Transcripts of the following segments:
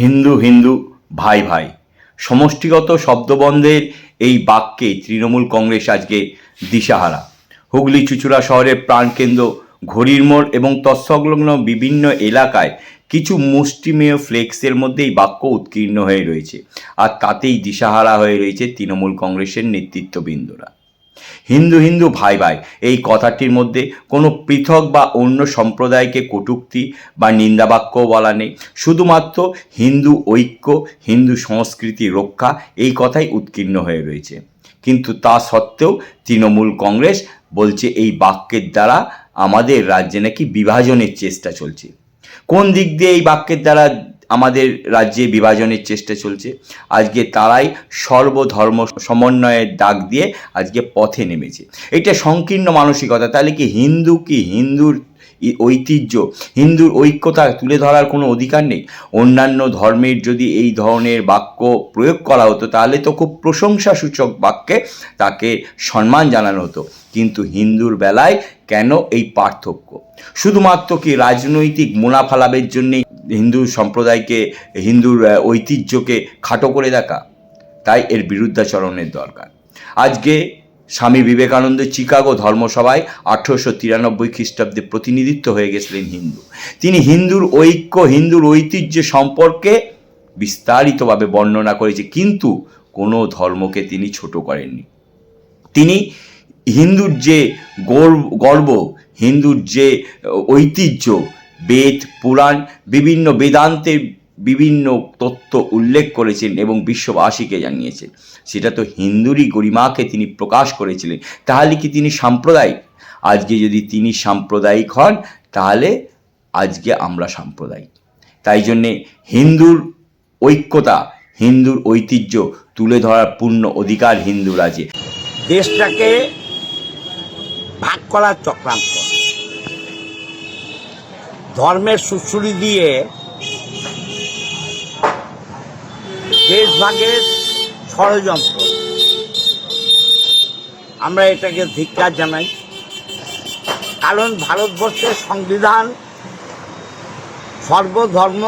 হিন্দু হিন্দু ভাই ভাই। সমষ্টিগত শব্দবন্ধের এই বাক্যে তৃণমূল কংগ্রেস আজকে দিশাহারা। হুগলি চুচুড়া শহরের প্রাণকেন্দ্র, ঘড়ির মোড় এবং তৎসংলগ্ন বিভিন্ন এলাকায় কিছু মুষ্টিমেয় ফ্লেক্সের মধ্যে এই বাক্য উৎকীর্ণ হয়ে রয়েছে। আর তাতেই দিশাহারা হয়ে রয়েছে তৃণমূল কংগ্রেসের নেতৃত্ববৃন্দরা। হিন্দু হিন্দু ভাই ভাই, এই কথাটির মধ্যে কোনো পৃথক বা অন্য সম্প্রদায়কে কটূক্তি বা নিন্দাবাক্য বলা নেই। শুধুমাত্র হিন্দু ঐক্য, হিন্দু সংস্কৃতি রক্ষা এই কথাই উৎকীর্ণ হয়ে রয়েছে। কিন্তু তা সত্ত্বেও তৃণমূল কংগ্রেস বলছে এই বাক্যের দ্বারা আমাদের রাজ্যে নাকি বিভাজনের চেষ্টা চলছে। কোন দিক দিয়ে এই বাক্যের দ্বারা আমাদের রাজ্যে বিভাজনের চেষ্টা চলছে। আজকে তারাই সর্বধর্ম সমন্বয়ের ডাক দিয়ে আজকে পথে নেমেছে। এটা সংকীর্ণ মানসিকতা। তাহলে কি হিন্দু কি হিন্দুর ঐতিহ্য, হিন্দুর ঐক্যতা তুলে ধরার কোনো অধিকার নেই? অন্যান্য ধর্মের যদি এই ধরনের বাক্য প্রয়োগ করা হতো, তাহলে তো খুব প্রশংসাসূচক বাক্যে তাকে সম্মান জানানো হতো। কিন্তু হিন্দুর বেলায় কেন এই পার্থক্য? শুধুমাত্র কি রাজনৈতিক মুনাফা লাভের জন্যেই হিন্দু সম্প্রদায়কে, হিন্দুর ঐতিহ্যকে খাটো করে দেখা, তাই এর বিরুদ্ধাচরণের দরকার। আজকে স্বামী বিবেকানন্দ চিকাগো ধর্মসভায় আঠেরোশো তিরানব্বই খ্রিস্টাব্দে প্রতিনিধিত্ব হয়ে গেছিলেন হিন্দু। তিনি হিন্দুর ঐক্য, হিন্দুর ঐতিহ্য সম্পর্কে বিস্তারিতভাবে বর্ণনা করেছে, কিন্তু কোনো ধর্মকে তিনি ছোট করেননি। তিনি হিন্দুর যে গর্ব গর্ব, হিন্দুর যে ঐতিহ্য বেদ, পুরাণ, বিভিন্ন বেদান্তের বিভিন্ন তথ্য উল্লেখ করেছেন এবং বিশ্ববাসীকে জানিয়েছেন। সেটা তো হিন্দুরই গরিমাকে তিনি প্রকাশ করেছিলেন। তাহলে কি তিনি সাম্প্রদায়িক? আজকে যদি তিনি সাম্প্রদায়িক হন, তাহলে আজকে আমরা সাম্প্রদায়িক। তাই জন্যে হিন্দুর ঐক্যতা, হিন্দুর ঐতিহ্য তুলে ধরার পূর্ণ অধিকার হিন্দুর আছে। দেশটাকে ভাগ করার চক্রান্ত। ধর্মের সুশুড়ি দিয়ে দেশভাগের ষড়যন্ত্র। আমরা এটাকে ধিক্কার জানাই। কারণ ভারতবর্ষের সংবিধান সর্বধর্ম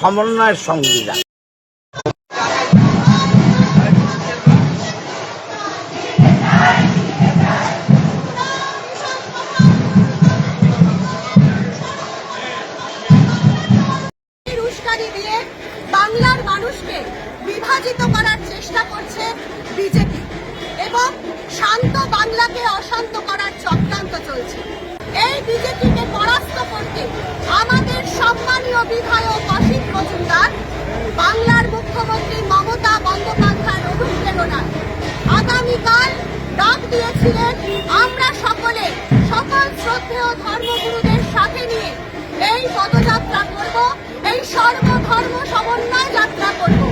সমন্বয়ের সংবিধান। মানুষকে বিভাজিত করার চেষ্টা করছে বিজেপি। এবং শান্ত বাংলাকে অশান্ত করার চক্রান্ত চলছে। এই বিজেপিকে পরাস্ত করতে আমাদের সম্মানীয় বিধায়ক অসিত মজুমদার, বাংলার মুখ্যমন্ত্রী মমতা বন্দ্যোপাধ্যায়ের অনুপ্রেরণায় আগামীকাল ডাক দিয়েছিলেন আমরা সকলে সকল শ্রদ্ধেয় ধর্মগুরুদের সাথে নিয়ে এই পদযাত্রা করব। সর্বধর্ম সমন্বয় যাত্রা করব।